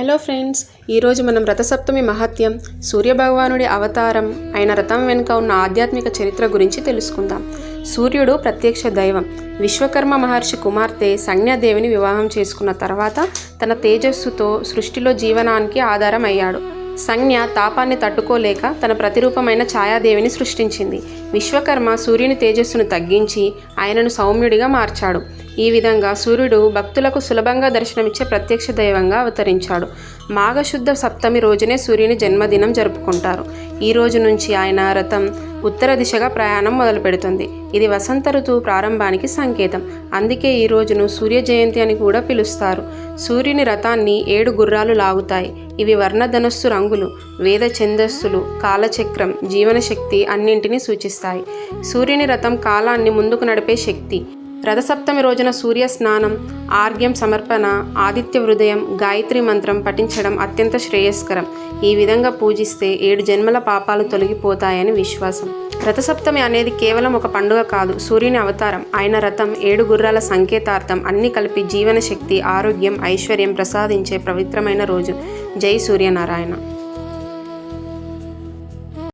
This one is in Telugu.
హలో ఫ్రెండ్స్ ఈరోజు మనం రథసప్తమి మహత్యం సూర్యభగవానుడి అవతారం అయిన రథం వెనుక ఉన్న ఆధ్యాత్మిక చరిత్ర గురించి తెలుసుకుందాం. సూర్యుడు ప్రత్యక్ష దైవం. విశ్వకర్మ మహర్షి కుమార్తె సంజ్ఞాదేవిని వివాహం చేసుకున్న తర్వాత తన తేజస్సుతో సృష్టిలో జీవనానికి ఆధారం అయ్యాడు సంజ్ఞ తాపాన్ని తట్టుకోలేక తన ప్రతిరూపమైన ఛాయాదేవిని సృష్టించింది. విశ్వకర్మ సూర్యుని తేజస్సును తగ్గించి ఆయనను సౌమ్యుడిగా మార్చాడు. ఈ విధంగా సూర్యుడు భక్తులకు సులభంగా దర్శనమిచ్చే ప్రత్యక్ష దైవంగా అవతరించాడు. మాఘశుద్ధ సప్తమి రోజునే సూర్యుని జన్మదినం జరుపుకుంటారు. ఈ రోజు నుంచి ఆయన రథం ఉత్తర దిశగా ప్రయాణం మొదలు పెడుతుంది ఇది వసంత ఋతువు ప్రారంభానికి సంకేతం. అందుకే ఈ రోజును సూర్య జయంతి అని కూడా పిలుస్తారు. సూర్యుని రథాన్ని ఏడు గుర్రాలు లాగుతాయి. ఇవి వర్ణధనస్సు రంగులు వేద ఛందస్సులు కాలచక్రం జీవనశక్తి అన్నింటినీ సూచిస్తాయి. సూర్యుని రథం కాలాన్ని ముందుకు నడిపే శక్తి. రథసప్తమి రోజున సూర్య స్నానం ఆర్ఘ్యం సమర్పణ ఆదిత్య హృదయం గాయత్రి మంత్రం పఠించడం అత్యంత శ్రేయస్కరం. ఈ విధంగా పూజిస్తే ఏడు జన్మల పాపాలు తొలగిపోతాయని విశ్వాసం. రథసప్తమి అనేది కేవలం ఒక పండుగ కాదు సూర్యుని అవతారం. ఆయన రథం ఏడు గుర్రాల సంకేతార్థం అన్ని కలిపి జీవన శక్తి ఆరోగ్యం ఐశ్వర్యం ప్రసాదించే పవిత్రమైన రోజు. జై సూర్యనారాయణ.